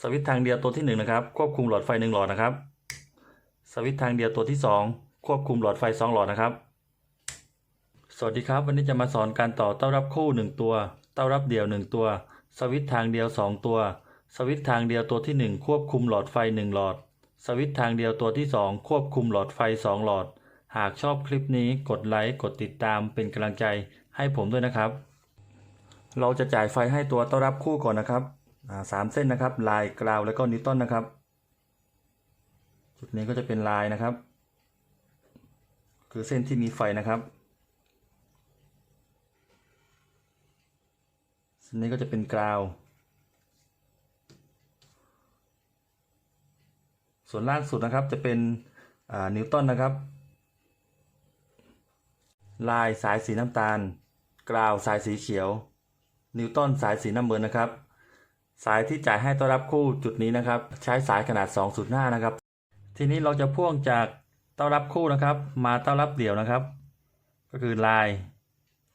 สวิตช์ทางเดียวตัวที่หนึ่งนะครับควบคุมหลอดไฟหนึ่งหลอดนะครับ สวิตช์ทางเดียวตัวที่สองควบคุมหลอดไฟสองหลอดนะครับ สวัสดีครับวันนี้จะมาสอนการต่อเต้ารับคู่ 1 ตัว เต้ารับเดี่ยว 1 ตัว สวิตช์ทางเดียว 2 ตัว สวิตช์ทางเดียวตัวที่ 1 ควบคุมหลอดไฟ 1 หลอด สวิตช์ทางเดียวตัวที่ 2 ควบคุมหลอดไฟ 2 หลอด หากชอบคลิปนี้กดไลค์กดติดตามเป็นกำลังใจให้ผมด้วยนะครับ เราจะจ่ายไฟให้ตัวเต้ารับคู่ก่อนนะครับ สามเส้นนะครับ ลายกราวแล้วก็นิวตันนะครับ จุดนี้ก็จะเป็นลายนะครับ คือเส้นที่มีไฟนะครับเส้นนี้ก็จะเป็นกราว ส่วนล่างสุดนะครับจะเป็นนิวตันนะครับ ลายสายสีน้ำตาล กราวสายสีเขียว นิวตันสายสีน้ำเงินนะครับ สายที่จ่ายให้ต้อนรับคู่จุดนี้นะครับ ใช้สายขนาด2.5นะครับ ทีนี้เราจะพ่วงจากต้ารับคู่นะครับ มาต้ารับเดี่ยวนะครับ ก็คือลาย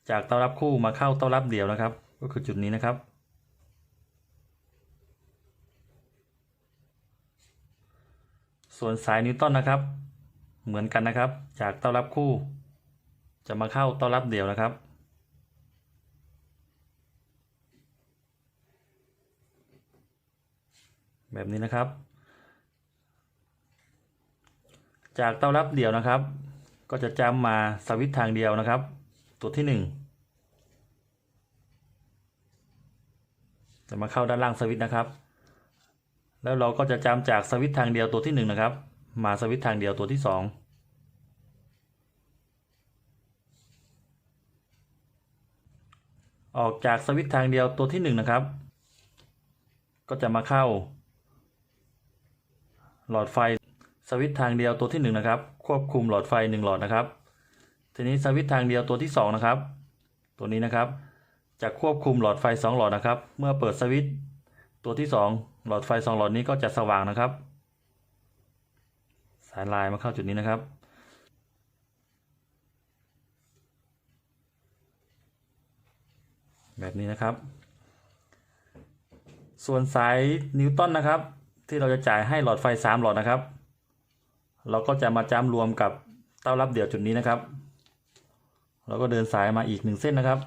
จากต้ารับคู่มาเข้าต้ารับเดี่ยวนะครับ ก็คือจุดนี้นะครับ ส่วนสายนิวตันนะครับ เหมือนกันนะครับ จากต้ารับคู่ จะมาเข้าต้ารับเดี่ยวนะครับ แบบนี้นะครับ จากเต้ารับเดี่ยวนะครับ ก็จะจำมาสวิตทางเดียวนะครับ ตัวที่หนึ่งจะมาเข้าด้านล่างสวิตนะครับ แล้วเราก็จะจำจากสวิตทางเดียวตัวที่หนึ่งนะครับ มาสวิตทางเดียวตัวที่สองออกจากสวิตช์ทางเดียวตัวที่หนึ่งนะครับ ก็จะมาเข้า หลอดไฟสวิตช์ทางเดียวตัวที่1นงนะครับ ควบคุมหลอดไฟ 1 หลอดนะครับ ทีนี้สวิตช์ทางเดียวตัวที่ 2 นะครับ ตัวนี้นะครับ จะควบคุมหลอดไฟ 2 หลอดนะครับ เมื่อเปิดสวิตช์ตัวที่ 2 หลอดไฟ 2 หลอดนี้ก็จะสว่างนะครับ สายลายมาเข้าจุดนี้นะครับ แบบนี้นะครับ ส่วนสายนิวตันนะครับ ที่เราจะจ่ายให้หลอดไฟ 3 หลอดนะครับ เราก็จะมาจ้ำรวมกับเต้ารับเดี่ยวจุดนี้นะครับ เราก็เดินสายมาอีกหนึ่งเส้นนะครับ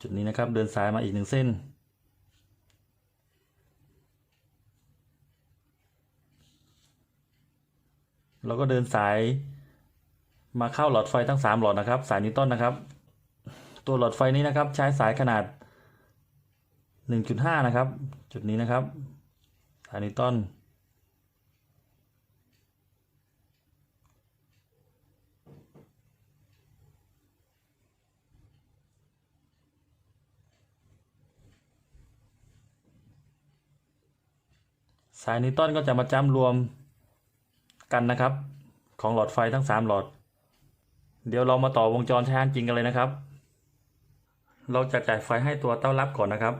จุดนี้นะครับเดินสายมาอีกหนึ่งเส้น เราก็เดินสายมาเข้าหลอดไฟทั้ง 3 หลอดนะครับ สายนิวตันนะครับ ตัวหลอดไฟนี้นะครับใช้สายขนาด 1.5 นะครับ จุดนี้นะครับสายนิวตันสายนิวตันก็จะมาจ้ำรวมกันนะครับ ของหลอดไฟทั้ง 3 หลอด เดี๋ยวเรามาต่อวงจรใช้งานจริงกันเลยนะครับ เราจะจ่ายไฟให้ตัวเต้ารับก่อนนะครับ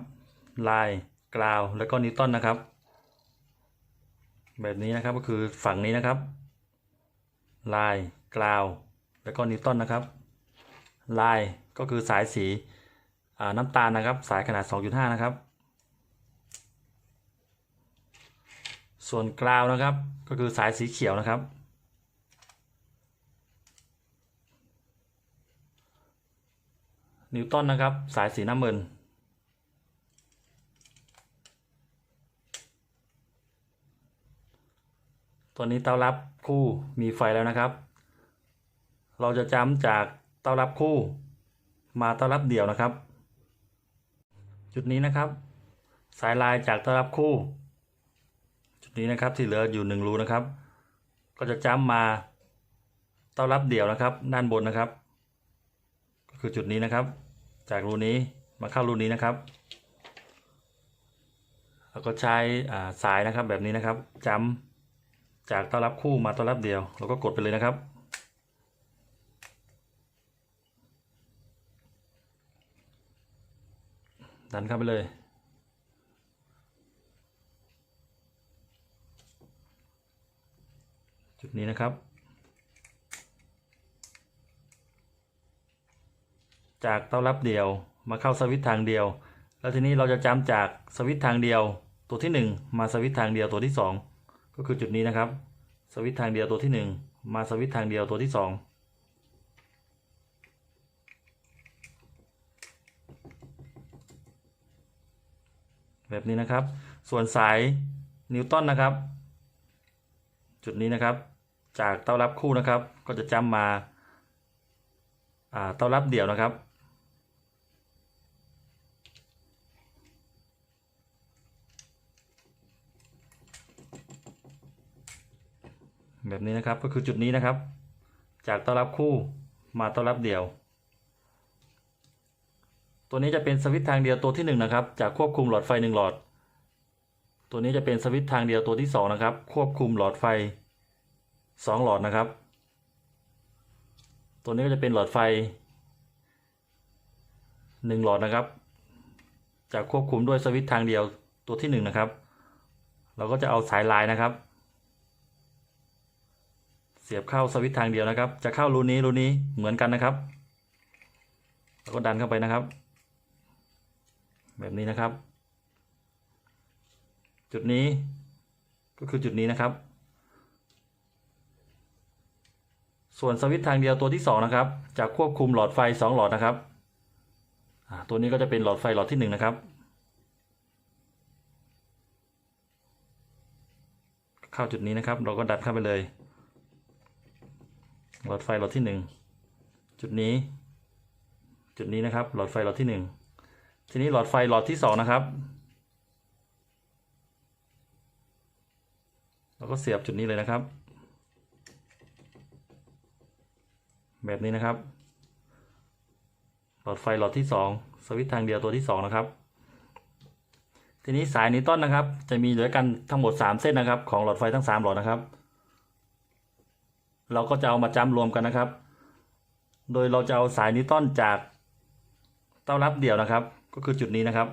ลายกราว แล้วก็นิวตันนะครับ แบบนี้นะครับก็คือฝั่งนี้นะครับ ลายกราว แล้วก็นิวตันนะครับ ลายก็คือสายสีน้ำตาลนะครับ สายขนาด 2.5 นะครับ ส่วนกราวนะครับก็คือสายสีเขียวนะครับนิวตันนะครับ สายสีน้ำเงิน ตัวนี้เต้ารับคู่มีไฟแล้วนะครับ เราจะจำจากเต้ารับคู่ มาเต้ารับเดี่ยวนะครับ จุดนี้นะครับ สายลายจากเต้ารับคู่ จุดนี้นะครับที่เหลืออยู่หนึ่งรูนะครับ ก็จะจำมาเต้ารับเดี่ยวนะครับ ด้านบนนะครับ ก็คือจุดนี้นะครับ จากรูนี้มาเข้ารูนี้นะครับแล้วก็ใช้สายนะครับแบบนี้นะครับจำ จากต้อนรับคู่มาต้อนรับเดียวเราก็กดไปเลยนะครับ ดันเข้าไปเลย จุดนี้นะครับ จากเต้ารับเดียวมาเข้าสวิตช์ทางเดียว แล้วทีนี้เราจะจำจากสวิตช์ทางเดียว ตัวที่ 1 มาสวิตช์ทางเดียวตัวที่ 2 ก็คือจุดนี้นะครับ สวิตทางเดียวตัวที่ 1 มาสวิตทางเดียวตัวที่ 2 แบบนี้นะครับ ส่วนสายนิวตันนะครับ จุดนี้นะครับ จากเต้ารับคู่นะครับ ก็จะจำมาอ่าเต้ารับเดี่ยวนะครับ แบบนี้นะครับก็คือจุดนี้นะครับ จากต้ารับคู่มาต้ารับเดี่ยว ตัวนี้จะเป็นสวิตช์ทางเดียวตัวที่1นะครับ จากควบคุมหลอดไฟ1หลอด ตัวนี้จะเป็นสวิตช์ทางเดียวตัวที่2นะครับ ควบคุมหลอดไฟ 2 หลอดนะครับ ตัวนี้ก็จะเป็นหลอดไฟ 1 หลอดนะครับ จากควบคุมด้วยสวิตช์ทางเดียวตัวที่1นะครับ เราก็จะเอาสายลายนะครับ เสียบเข้าสวิตช์ทางเดียวนะครับ จะเข้ารูนี้รูนี้เหมือนกันนะครับ แล้วก็ดันเข้าไปนะครับ แบบนี้นะครับ จุดนี้ก็คือจุดนี้นะครับ ส่วนสวิตช์ทางเดียวตัวที่ 2 นะครับ จะควบคุมหลอดไฟ 2 หลอดนะครับตัวนี้ก็จะเป็นหลอดไฟหลอดที่ 1 นะครับ เข้าจุดนี้นะครับ เราก็ดันเข้าไปเลย หลอดไฟหลอดที่1จุดนี้ จุดนี้นะครับ หลอดไฟหลอดที่1ทีนี้หลอดไฟหลอดที่2นะครับเราก็เสียบจุดนี้เลยนะครับ แบบนี้นะครับ หลอดไฟหลอดที่2สวิตช์ทางเดียวตัวที่2นะครับ ทีนี้สายนิวตันนะครับ จะมีเหลือกันทั้งหมด 3 เส้นนะครับ ของหลอดไฟทั้ง 3 หลอดนะครับ เราก็จะเอามาจำรวมกันนะครับ โดยเราจะเอาสายนิวตันจากเต้ารับเดี่ยวนะครับ ก็คือจุดนี้นะครับ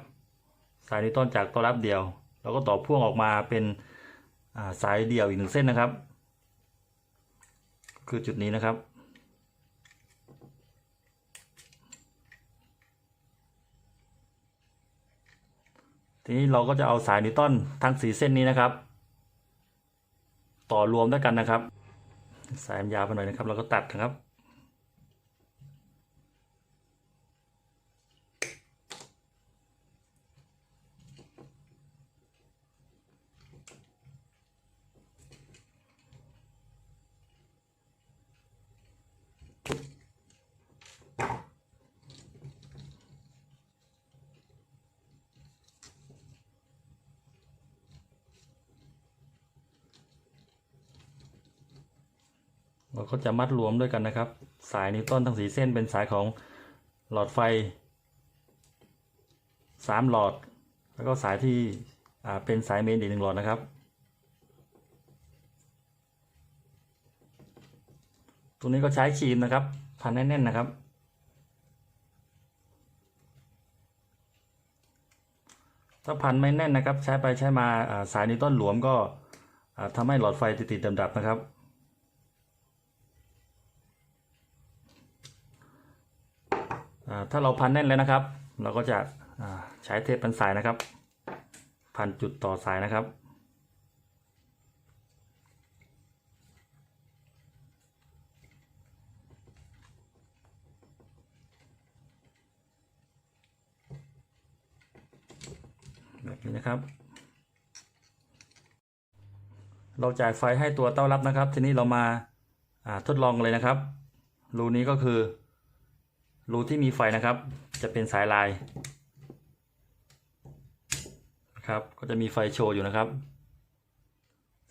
สายนิวตันจากเต้ารับเดี่ยว เราก็ต่อพ่วงออกมาเป็นาสายเดี่ยวอีกหนึ่งเส้นนะครับ คือจุดนี้นะครับทีนี้เราก็จะเอาสายนิวตันทั้งสีเส้นนี้นะครับ ต่อรวมด้วยกันนะครับ สายมันยาวไปหน่อยนะครับ เราก็ตัดนะครับ เราก็จะมัดรวมด้วยกันนะครับ สายนิวตันทั้งสีเส้นเป็นสายของหลอดไฟสามหลอด แล้วก็สายที่เป็นสายเมนอีกหนึ่งหลอดนะครับตรงนี้ก็ใช้ครีมนะครับ พันแน่นๆนะครับ ถ้าพันไม่แน่นนะครับ ใช้ไปใช้มาสายนิวตันหลวมก็ทำให้หลอดไฟติดๆดับๆนะครับ อ่า ถ้าเราพันแน่นแล้วนะครับ เราก็จะใช้เทปพันสายนะครับ พันจุดต่อสายนะครับแบบนี้นะครับ เราจ่ายไฟให้ตัวเต้ารับนะครับ ทีนี้เรามาทดลองเลยนะครับ รูนี้ก็คือ รูที่มีไฟนะครับ จะเป็นสายลายนะครับก็จะมีไฟโชว์อยู่นะครับ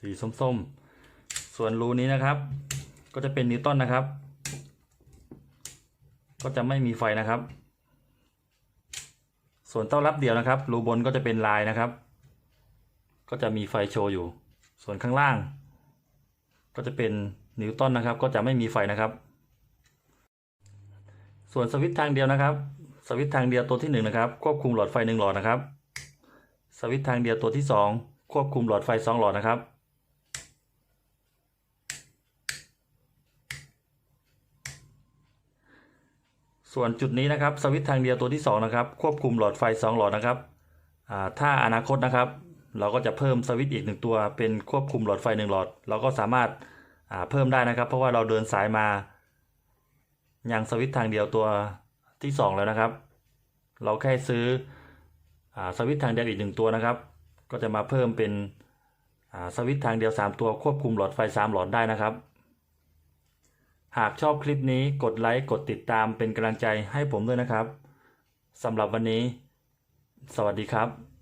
สีส้มๆ ส่วนรูนี้นะครับ ก็จะเป็นนิวตันนะครับ ก็จะไม่มีไฟนะครับ ส่วนเต้ารับเดี่ยวนะครับ รูบนก็จะเป็นลายนะครับ ก็จะมีไฟโชว์อยู่ ส่วนข้างล่าง ก็จะเป็นนิวตันนะครับ ก็จะไม่มีไฟนะครับ ส่วนสวิตช์ทางเดียวนะครับ สวิตช์ทางเดียวตัวที่1นะครับ ควบคุมหลอดไฟ1หลอดนะครับ สวิตช์ทางเดียวตัวที่ 2 ควบคุมหลอดไฟ 2 หลอดนะครับ ส่วนจุดนี้นะครับ สวิตช์ทางเดียวตัวที่สองนะครับ ควบคุมหลอดไฟสองหลอดนะครับถ้าอนาคตนะครับ เราก็จะเพิ่มสวิตช์อีกหนึ่งตัว เป็นควบคุมหลอดไฟหนึ่งหลอด เราก็สามารถเพิ่มได้นะครับ เพราะว่าเราเดินสายมา ยังสวิตช์ทางเดียวตัวที่สองแล้วนะครับ เราแค่ซื้ออสวิตช์ทางเดียวอีกหนึ่งตัวนะครับ ก็จะมาเพิ่มเป็นสวิตช์ทางเดียว 3 ตัวควบคุมหลอดไฟ 3 หลอดได้นะครับ หากชอบคลิปนี้กดไลค์กดติดตามเป็นกำลังใจให้ผมด้วยนะครับสำหรับวันนี้ สวัสดีครับ